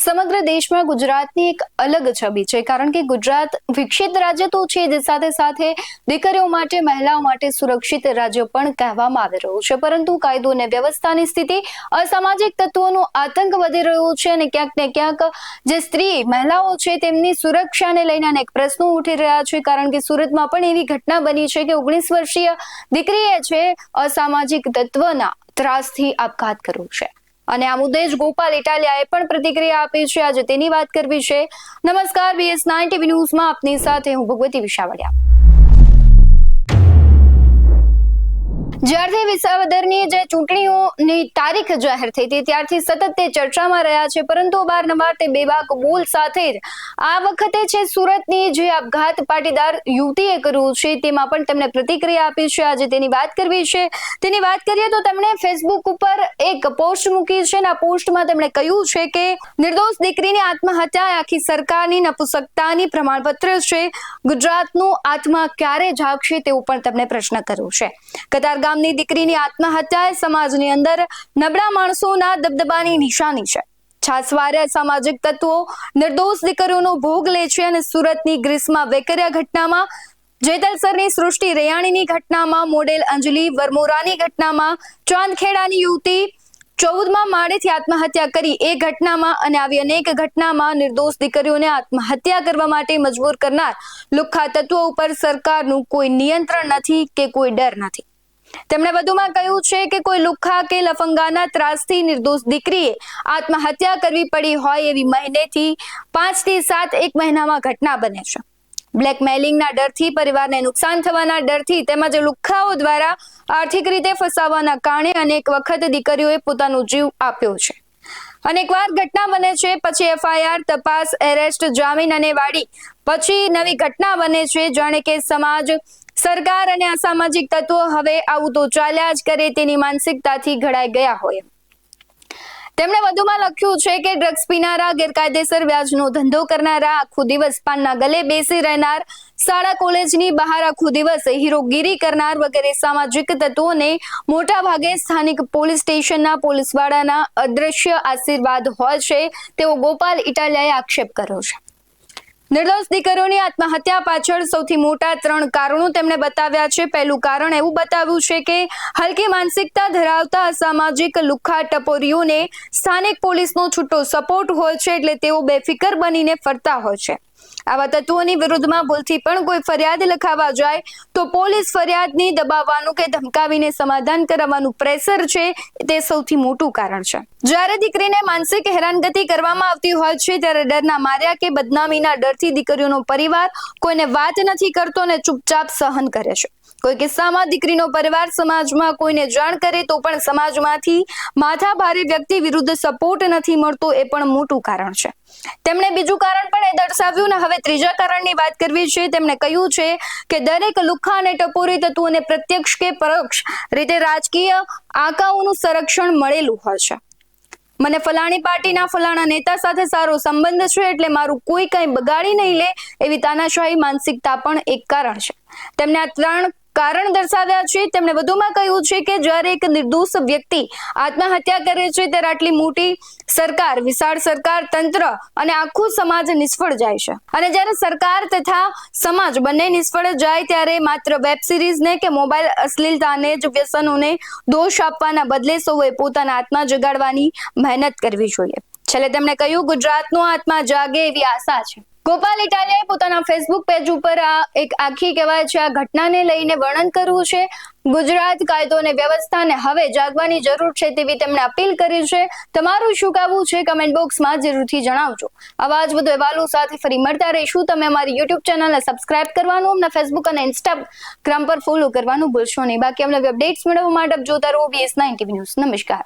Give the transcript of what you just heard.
સમગ્ર દેશમાં ગુજરાતની એક અલગ છબી છે, કારણ કે ગુજરાત વિકસિત રાજ્ય તો છે, જ સાથે સાથે દીકરીઓ માટે, મહિલાઓ માટે સુરક્ષિત રાજ્ય પણ કહેવામાં આવી રહ્યું છે. પરંતુ કાયદો અને વ્યવસ્થાની સ્થિતિ અસામાજિક તત્વોનો આતંક વધી રહ્યો છે અને ક્યાંક ને ક્યાંક જે સ્ત્રી, મહિલાઓ છે, તેમની સુરક્ષાને લઈને અનેક પ્રશ્નો ઉઠી રહ્યા છે, કારણ કે સુરતમાં પણ એવી ઘટના બની છે કે ઓગણીસ વર્ષીય દીકરીએ છે, અસામાજિક તત્વના ત્રાસથી આપઘાત કર્યો છે. અને આ મુદ્દે જ ગોપાલ ઇટાલિયાએ પણ પ્રતિક્રિયા આપી છે. આજે તેની વાત કરવી છે. નમસ્કાર બીએસ નાઇન ટીવી ન્યૂઝમાં આપની સાથે હું ભગવતી વિશાવડિયા. જ્યારથી વિસાવદરની જે ચૂંટણીઓની તારીખ જાહેર થઈ હતી, ત્યારથી સતત તે ચર્ચામાં રહ્યા છે. પરંતુ અવારનવાર તે બેબાક બોલ સાથે જ આ વખતે છે સુરતની જે આપઘાત પાટીદાર યુવતીએ કર્યું છે, તેમાં પણ તેમણે પ્રતિક્રિયા આપી છે. આજે તેની વાત કરવી છે. તેની વાત કરીએ તો તેમણે ફેસબુક ઉપર એક પોસ્ટ મૂકી છે અને આ પોસ્ટમાં તેમણે કહ્યું છે કે નિર્દોષ દીકરીની આત્મહત્યા આખી સરકારની નપુસકતાની પ્રમાણપત્ર છે. ગુજરાતનું આત્મા ક્યારે જાગશે તેવું પણ તેમણે પ્રશ્ન કર્યો છે. કતાર ગામની દીકરીની આત્મહત્યા એ સમાજની અંદર નબળા માણસોના દબદબાની નિશાની છે. છાસવારે સામાજિક તત્વો નિર્દોષ દીકરીઓનો ભોગ લે છે અને સુરતની ગ્રીસમાં વેકરિયા ઘટનામાં, જેતલસરની સૃષ્ટિ રેયાણીની ઘટનામાં, મોડેલ અંજલિ વરમોરાની ઘટનામાં, ચાંદખેડાની યુવતી ચૌદમાં માળેથી આત્મહત્યા કરી એ ઘટનામાં અને આવી અનેક ઘટનામાં નિર્દોષ દીકરીઓને આત્મહત્યા કરવા માટે મજબૂર કરનાર લુખ્ખા તત્વો ઉપર સરકારનું કોઈ નિયંત્રણ નથી કે કોઈ ડર નથી. તેમણે વધુમાં કહ્યું છે કે કોઈ લુખ્ખા કે લફંગાના ત્રાસથી નિર્દોષ દીકરીએ આત્મહત્યા કરવી પડી હોય એવી મહિનેથી પાંચથી સાત એક મહિનામાં ઘટના બને છે. બ્લેકમેલિંગના ડરથી પરિવારને નુકસાન થવાના ડરથી તેમજ લુખ્ખાઓ દ્વારા આર્થિક રીતે ફસાવાના કારણે અનેક વખત દીકરીઓએ પોતાનો જીવ આપ્યો છે. અનેકવાર ઘટના બને છે, પછી એફઆઈઆર, તપાસ, એરેસ્ટ, જામીન અને વાડી. પછી નવી ઘટના બને છે, જાણે કે સમાજ સરકાર અને અસામાજિક તત્વો હવે આવું તો ચાલ્યા જ કરે તેની માનસિકતાથી ઘડાઈ ગયા હોય. તેમણે વધુમાં લખ્યું છે કે ડ્રગ્સ પીનારા, ગેરકાયદેસર વ્યાજનો ધંધો કરનારા આખો દિવસ પાનના ગલે બેસી રહેનાર, શાળા કોલેજની બહાર આખો દિવસ હીરોગીરી કરનાર વગેરે સામાજિક તત્વોને મોટા ભાગે સ્થાનિક પોલીસ સ્ટેશનના પોલીસવાળાના અદ્રશ્ય આશીર્વાદ હોય છે તેવો ગોપાલ ઇટાલિયાએ આક્ષેપ કર્યો છે. નિર્દોષ દીકરીઓની આત્મહત્યા પાછળ સૌથી મોટા ત્રણ કારણો તેમણે બતાવ્યા છે. પહેલું કારણ એવું બતાવ્યું છે કે હલકી માનસિકતા ધરાવતા અસામાજિક લુખ્ખા ટપોરીઓને સ્થાનિક પોલીસનો છૂટો સપોર્ટ હોય છે એટલે તેઓ બેફિકર બનીને ફરતા હોય છે. આવા તત્વોની વિરુદ્ધમાં ભૂલથી પણ કોઈ ફરિયાદ લખાવા જાય તો પોલીસ ફરિયાદની દબાવવાનું કે ધમકાવીને સમાધાન કરાવવાનું પ્રેશર છે, તે સૌથી મોટું કારણ છે. જ્યારે દીકરીને માનસિક હેરાનગતિ કરવામાં આવતી હોય છે, ત્યારે ડરના માર્યા કે બદનામીના ડરથી દીકરીઓનો પરિવાર કોઈને વાત નથી કરતો અને ચૂપચાપ સહન કરે છે. કોઈ કિસ્સામાં દીકરીનો પરિવાર સમાજમાં કોઈને જાણ કરે તો પણ સમાજમાંથી માથા ભારે વ્યક્તિ વિરુદ્ધ સપોર્ટ નથી મળતો એ પણ મોટું કારણ છે. તેમણે બીજું કારણ પણ એ દર્શાવ્યું ને હવે ત્રીજા કારણની વાત કરવી છે. તેમણે કહ્યું છે કે દરેક લુખ્ખા અને ટપોરી તત્વોને પ્રત્યક્ષ કે પરોક્ષ રીતે રાજકીય આંકાઓનું સંરક્ષણ મળેલું હોય છે. મને ફલાણી પાર્ટીના ફલાણા નેતા સાથે સારો સંબંધ છે એટલે મારું કોઈ કંઈ બગાડી નહીં લે એવી તાનાશાહી માનસિકતા પણ એક કારણ છે. તેમને આ ત્રણ કારણ દર્શાવ્યા છે. તેમણે વધુમાં કહ્યું છે કે જ્યારે એક નિર્દોષ વ્યક્તિ આત્મહત્યા કરે છે ત્યારે આટલી મોટી સરકાર, વિશાળ સરકાર, તંત્ર અને આખું સમાજ નિષ્ફળ જાય છે. અને જ્યારે સરકાર તથા સમાજ બંને નિષ્ફળ જાય ત્યારે માત્ર વેબ સિરીઝને કે મોબાઈલ અશ્લીલતાને જ વ્યસનોને દોષ આપવાના બદલે સૌએ પોતાના આત્મા જગાડવાની મહેનત કરવી જોઈએ. છેલ્લે તેમણે કહ્યું, ગુજરાતનો આત્મા જાગે એવી આશા છે. ગોપાલ ઇટાલિયાએ પોતાના ફેસબુક પેજ ઉપર આ એક આખી કહેવાય છે, આ ઘટનાને લઈને વર્ણન કરવું છે. ગુજરાત કાયદો અને વ્યવસ્થાને હવે જાગવાની જરૂર છે તેવી તેમણે અપીલ કરી છે. તમારું શું કહેવું છે? કમેન્ટ બોક્સમાં જરૂરથી જણાવજો. આવા જ વધુ અહેવાલો સાથે ફરી મળતા રહીશું. તમે અમારી યુટ્યુબ ચેનલને સબસ્ક્રાઇબ કરવાનું, અમને ફેસબુક અને ઇન્સ્ટાગ્રામ પર ફોલો કરવાનું ભૂલશો નહીં. બાકી અમને અપડેટ્સ મેળવવા માટે જોતા રહો બીએસ નાઇન ટીવી ન્યૂઝ નમસ્કાર.